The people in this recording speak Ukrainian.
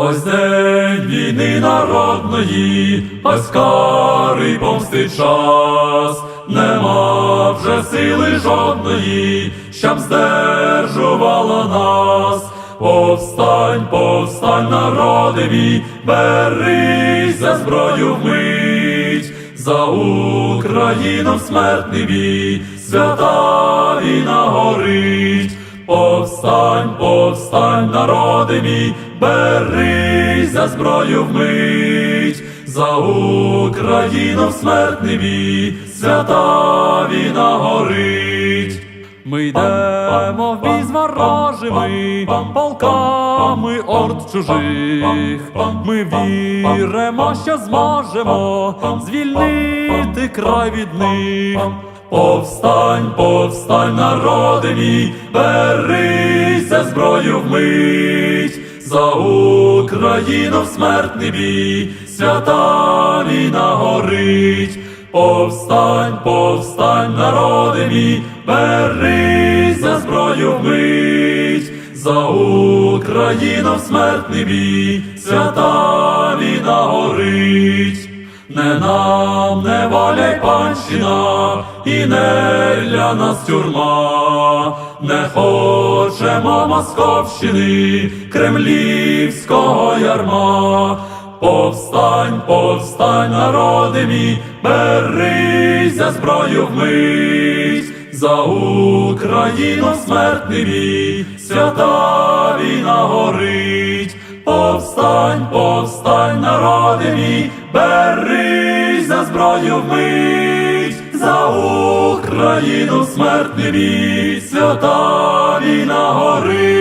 Ось день війни народної, ось карий помстить час, нема вже сили жодної, щоб здержувала нас. Повстань, повстань, народи мій, берись за зброю вмить, за Україну смертний бій, свята війна горить. Повстань, повстань, народи мій, берись за зброю вмить, за Україну в смертний бій, свята війна горить. Ми йдемо в бій з ворожими полками орд чужих. Ми віримо, що зможемо звільнити край від них. Повстань, повстань, народи мій, берись за зброю вмить, за Україну в смертний бій, свята війна горить. Повстань, повстань, народи мій, берись за зброю вмить, за Україну в смертний бій, свята війна горить. Не нам не валяй панщина, і не для нас тюрма, не хочемо московщини, кремлівського ярма. Повстань, повстань, народи мій, берись за зброю вмить, за Україну смертний бій, свята війна. Повстань, повстань, народи мій, берись за зброю вмить, за Україну смертний бій, свята війна горить.